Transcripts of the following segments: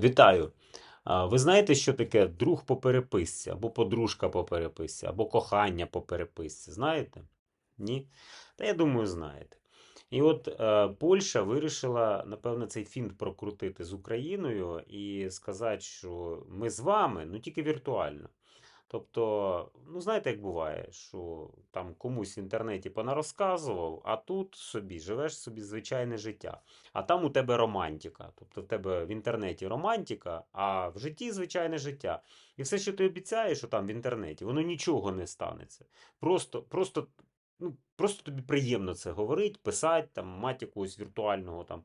Вітаю. Ви знаєте, що таке друг по переписці, або подружка по переписці, або кохання по переписці? Знаєте? Ні? Та я думаю, знаєте. І от е, Польща вирішила, напевно, цей фінт прокрутити з Україною і сказати, що ми з вами, ну тільки віртуально. Тобто, ну знаєте, як буває, що там комусь в інтернеті понарозказував, а тут собі живеш собі звичайне життя. А там у тебе романтика. Тобто в тебе в інтернеті романтика, а в житті звичайне життя. І все, що ти обіцяєш, що там в інтернеті, воно нічого не станеться. Просто, просто, ну, просто тобі приємно це говорити, писати, там, мати якогось віртуального там,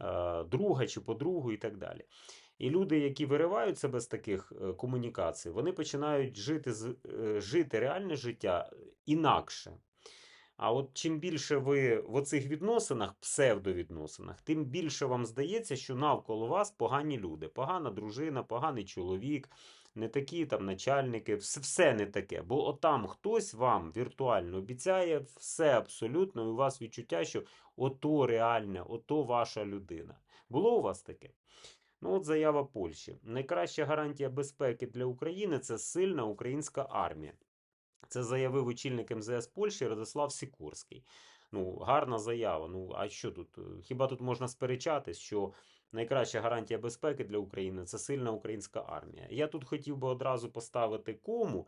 е, друга чи подругу і так далі. І люди, які виривають себе з таких е, комунікацій, вони починають жити, е, жити реальне життя інакше. А от чим більше ви в оцих відносинах, псевдовідносинах, тим більше вам здається, що навколо вас погані люди. Погана дружина, поганий чоловік, не такі там начальники, все, все не таке. Бо отам хтось вам віртуально обіцяє все абсолютно, і у вас відчуття, що ото реальне, ото ваша людина. Було у вас таке? Ну, от заява Польщі. Найкраща гарантія безпеки для України це сильна українська армія. Це заявив очільник МЗС Польщі Радослав Сікорський. Ну, гарна заява. Ну, а що тут? Хіба тут можна сперечатись, що найкраща гарантія безпеки для України це сильна українська армія? Я тут хотів би одразу поставити кому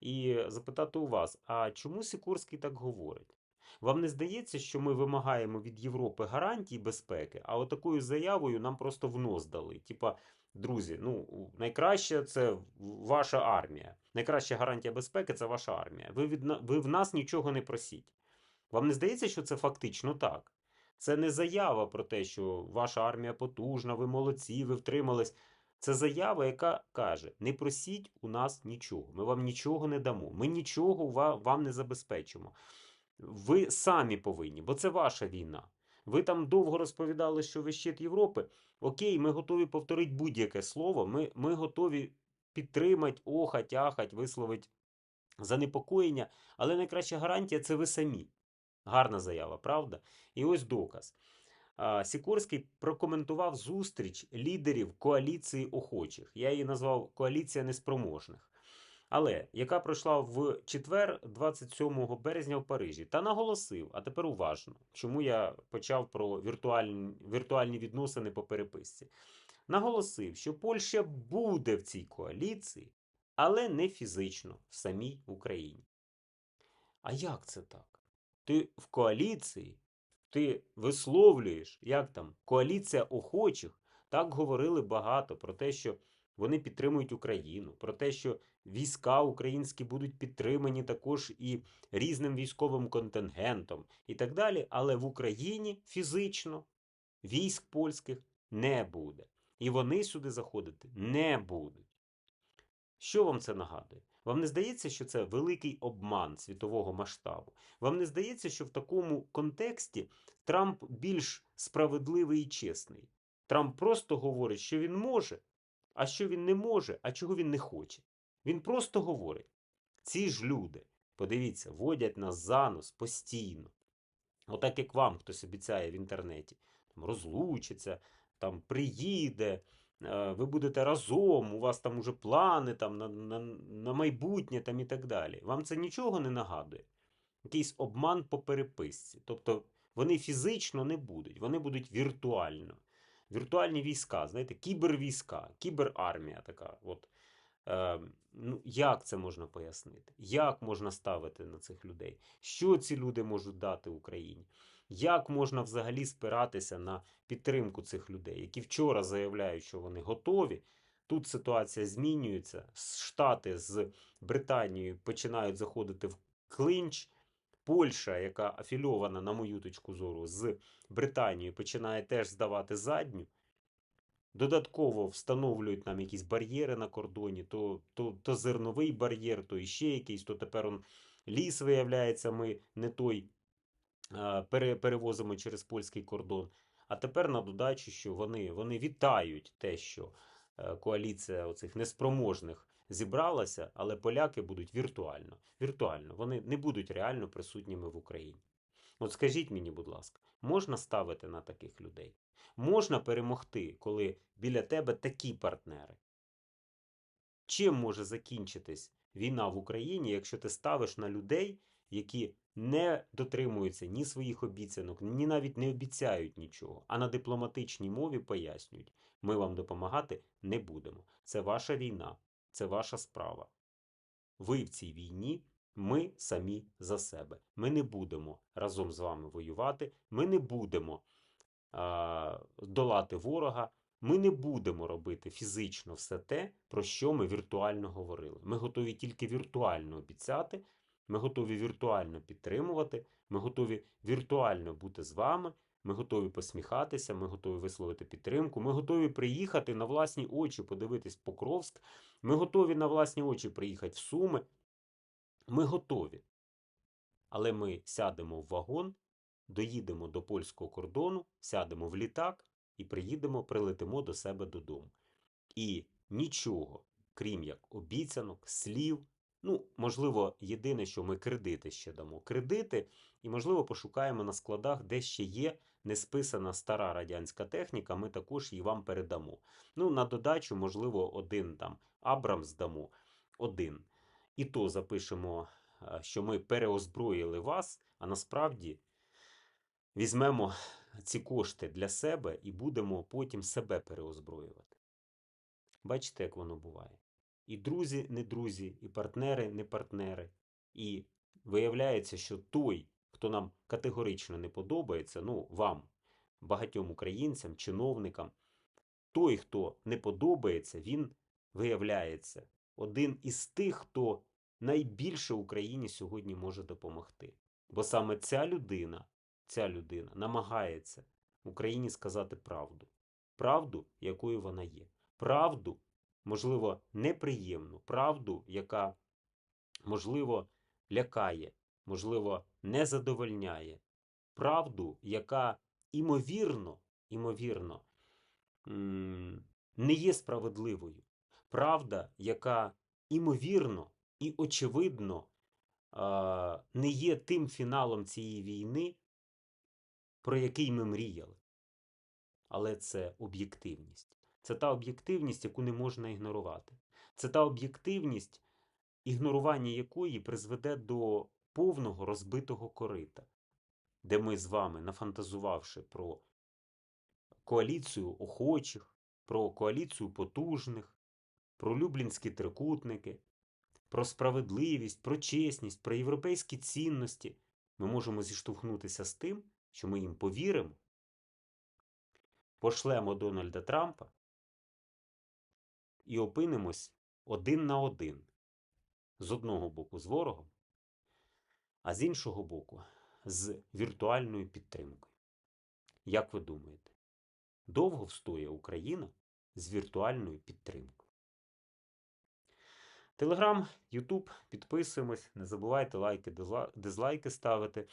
і запитати у вас: а чому Сікорський так говорить? Вам не здається, що ми вимагаємо від Європи гарантій безпеки, а отакою заявою нам просто в нос дали? Типа, друзі, ну найкраще це ваша армія. Найкраща гарантія безпеки це ваша армія. Ви, від, ви в нас нічого не просіть. Вам не здається, що це фактично так? Це не заява про те, що ваша армія потужна, ви молодці, ви втримались. Це заява, яка каже: не просіть у нас нічого, ми вам нічого не дамо, ми нічого вам не забезпечимо. Ви самі повинні, бо це ваша війна. Ви там довго розповідали, що ви щит Європи. Окей, ми готові повторити будь-яке слово. Ми, ми готові підтримати, охать, ахать, висловити занепокоєння. Але найкраща гарантія це ви самі. Гарна заява, правда? І ось доказ. Сікорський прокоментував зустріч лідерів коаліції охочих. Я її назвав коаліція неспроможних. Але яка пройшла в четвер, 27 березня в Парижі, та наголосив, а тепер уважно, чому я почав про віртуальні, віртуальні відносини по переписці. Наголосив, що Польща буде в цій коаліції, але не фізично в самій Україні. А як це так? Ти в коаліції, ти висловлюєш, як там, коаліція охочих. Так говорили багато про те, що вони підтримують Україну, про те, що війська українські будуть підтримані також і різним військовим контингентом і так далі. Але в Україні фізично військ польських не буде. І вони сюди заходити не будуть. Що вам це нагадує? Вам не здається, що це великий обман світового масштабу? Вам не здається, що в такому контексті Трамп більш справедливий і чесний? Трамп просто говорить, що він може, а що він не може, а чого він не хоче. Він просто говорить: ці ж люди, подивіться, водять нас за нос постійно. Отак як вам хтось обіцяє в інтернеті, там розлучиться, там приїде, е, ви будете разом, у вас там уже плани там, на, на, на майбутнє там, і так далі. Вам це нічого не нагадує? Якийсь обман по переписці. Тобто вони фізично не будуть, вони будуть віртуально. Віртуальні війська, знаєте, кібервійська, кіберармія така. От. Е, ну, як це можна пояснити? Як можна ставити на цих людей? Що ці люди можуть дати Україні? Як можна взагалі спиратися на підтримку цих людей, які вчора заявляють, що вони готові? Тут ситуація змінюється. Штати з Британією починають заходити в клинч. Польща, яка афільована, на мою точку зору, з Британією, починає теж здавати задню. Додатково встановлюють нам якісь бар'єри на кордоні, то, то, то зерновий бар'єр, то іще якийсь, то тепер он ліс, виявляється, ми не той пере, перевозимо через польський кордон. А тепер на додачу, що вони, вони вітають те, що е, коаліція оцих неспроможних зібралася, але поляки будуть віртуально. Віртуально. Вони не будуть реально присутніми в Україні. От скажіть мені, будь ласка, можна ставити на таких людей? Можна перемогти, коли біля тебе такі партнери. Чим може закінчитись війна в Україні, якщо ти ставиш на людей, які не дотримуються ні своїх обіцянок, ні навіть не обіцяють нічого, а на дипломатичній мові пояснюють: ми вам допомагати не будемо. Це ваша війна, це ваша справа. Ви в цій війні, ми самі за себе. Ми не будемо разом з вами воювати, ми не будемо а, долати ворога. Ми не будемо робити фізично все те, про що ми віртуально говорили. Ми готові тільки віртуально обіцяти, ми готові віртуально підтримувати, ми готові віртуально бути з вами, ми готові посміхатися, ми готові висловити підтримку, ми готові приїхати на власні очі, подивитись Покровськ, ми готові на власні очі приїхати в Суми. Ми готові. Але ми сядемо в вагон, доїдемо до польського кордону, сядемо в літак і приїдемо, прилетимо до себе додому. І нічого, крім як обіцянок, слів. Ну, можливо, єдине, що ми кредити ще дамо. Кредити, і, можливо, пошукаємо на складах, де ще є несписана стара радянська техніка, ми також її вам передамо. Ну, на додачу, можливо, один там Абрамс дамо. Один. І то запишемо, е, що ми переозброїли вас, а насправді візьмемо ці кошти для себе і будемо потім себе переозброювати. Бачите, як воно буває. І друзі, не друзі, і партнери, не партнери. І виявляється, що той, хто нам категорично не подобається, ну, вам, багатьом українцям, чиновникам, той, хто не подобається, він виявляється один із тих, хто найбільше Україні сьогодні може допомогти. Бо саме ця людина, ця людина намагається Україні сказати правду. Правду, якою вона є. Правду, можливо, неприємну, правду, яка, можливо, лякає, можливо, не задовольняє. Правду, яка імовірно, імовірно, не є справедливою. Правда, яка імовірно і очевидно не є тим фіналом цієї війни, про який ми мріяли. Але це об'єктивність. Це та об'єктивність, яку не можна ігнорувати. Це та об'єктивність, ігнорування якої призведе до повного розбитого корита, де ми з вами, нафантазувавши про коаліцію охочих, про коаліцію потужних, про люблінські трикутники, про справедливість, про чесність, про європейські цінності, ми можемо зіштовхнутися з тим, що ми їм повіримо, пошлемо Дональда Трампа і опинимось один на один з одного боку з ворогом, а з іншого боку з віртуальною підтримкою. Як ви думаєте, довго встоє Україна з віртуальною підтримкою? Телеграм, Ютуб, підписуємось, не забувайте лайки, дизлайки ставити.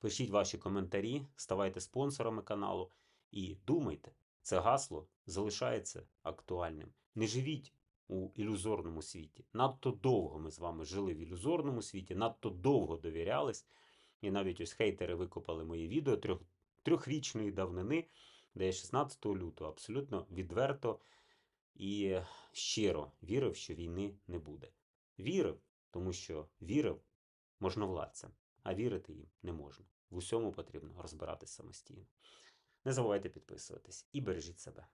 Пишіть ваші коментарі, ставайте спонсорами каналу і думайте, це гасло залишається актуальним. Не живіть у ілюзорному світі. Надто довго ми з вами жили в ілюзорному світі, надто довго довірялись. І навіть ось хейтери викопали моє відео трьох, трьохрічної давнини, де я 16 лютого абсолютно відверто і щиро вірив, що війни не буде. Вірив, тому що вірив можновладцям, а вірити їм не можна. В усьому потрібно розбиратись самостійно. Не забувайте підписуватись і бережіть себе.